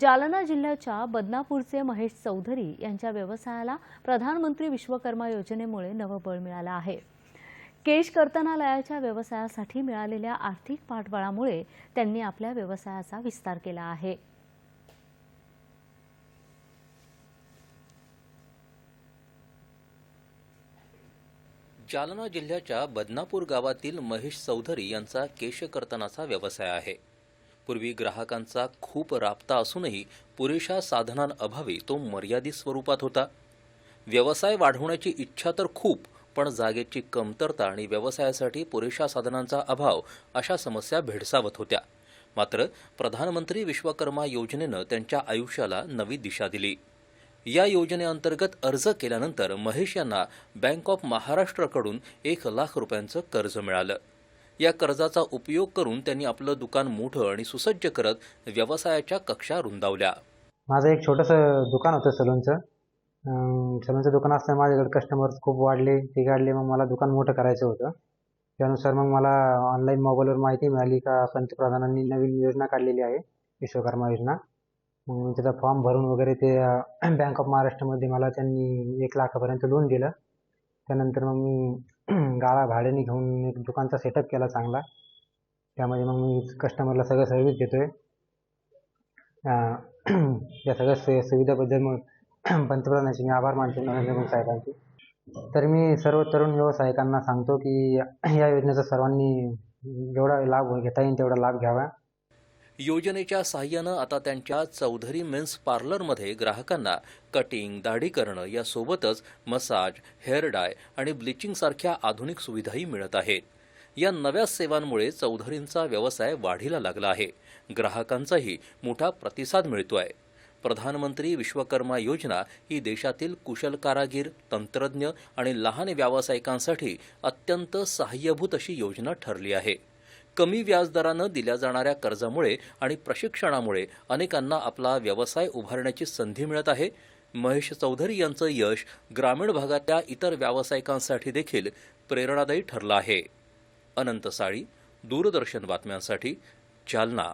जालना जिल्ह्याच्या बदनापूरचे महेश चौधरी यांच्या व्यवसायाला प्रधानमंत्री विश्वकर्मा योजनेमुळे नवं बळ मिळालं आहे. केश कर्तनालयाच्या व्यवसायासाठी मिळालेल्या आर्थिक पाठबळामुळे त्यांनी आपल्या व्यवसायाचा विस्तार केला आहे. जालना जिल्ह्याच्या बदनापूर गावातील महेश चौधरी यांचा केशकर्तनाचा व्यवसाय आहे. पूर्वी ग्राहकांचा खूप राबता असूनही पुरेशा साधनांअभावी तो मर्यादित स्वरूपात होता. व्यवसाय वाढवण्याची इच्छा तर खूप पण जागेची कमतरता आणि व्यवसायासाठी पुरेशा साधनांचा अभाव अशा समस्या भेडसावत होत्या. मात्र प्रधानमंत्री विश्वकर्मा योजनेनं त्यांच्या आयुष्याला नवी दिशा दिली. या योजनेअंतर्गत अर्ज केल्यानंतर महेश यांना बँक ऑफ महाराष्ट्रकडून एक लाख रुपयांचं कर्ज मिळालं. या कर्जाचा उपयोग करून त्यांनी आपलं दुकान मोठं आणि सुसज्ज करत व्यवसायाच्या कक्षा रुंदावल्या. माझं एक छोटंसं दुकान होतं सलूनचं. सलूनचं दुकान असताना माझ्याकडे कस्टमर्स खूप वाढले ते मग मला दुकान मोठं करायचं होतं. त्यानुसार मग मला ऑनलाईन मोबाईलवर माहिती मिळाली का पंतप्रधानांनी नवीन योजना काढलेली आहे विश्वकर्मा योजना. मग त्याचा फॉर्म भरून वगैरे ते बँक ऑफ महाराष्ट्रामध्ये मला त्यांनी एक लाखापर्यंत लोन दिलं. त्यानंतर मग मी गाळा भाड्याने घेऊन एक दुकानचा सेटअप केला चांगला. त्यामध्ये मग मी कस्टमरला सगळं सर्विस देतो आहे या सगळ्या सु सुविधाबद्दल मग पंतप्रधानांचे मी आभार मानतो नरेंद्र मोदी साहेबांचे. तर मी सर्व तरुण व्यावसायिकांना सांगतो की या योजनेचा सर्वांनी जेवढा लाभ घेता येईल तेवढा लाभ घ्यावा. योजनेच्या साहाय्यानं आता त्यांच्या चौधरी मेन्स पार्लरमध्ये ग्राहकांना कटिंग दाढी करणं यासोबतच मसाज हेअर डाय आणि ब्लिचिंगसारख्या आधुनिक सुविधाही मिळत आहेत. या नव्या सेवांमुळे चौधरींचा व्यवसाय वाढीला लागला आहे. ग्राहकांचाही मोठा प्रतिसाद मिळतोय. प्रधानमंत्री विश्वकर्मा योजना ही देशातील कुशल कारागीर तंत्रज्ञ आणि लहान व्यावसायिकांसाठी अत्यंत सहाय्यभूत अशी योजना ठरली आहे. कमी व्याजदरानं दिल्या जाणाऱ्या कर्जामुळे आणि प्रशिक्षणामुळे अनेकांना आपला व्यवसाय उभारण्याची संधी मिळत आहे. महेश चौधरी यांचं यश ग्रामीण भागातल्या इतर व्यावसायिकांसाठी देखील प्रेरणादायी ठरलं आहे. अनंत साळी दूरदर्शन बातम्यांसाठी जालना.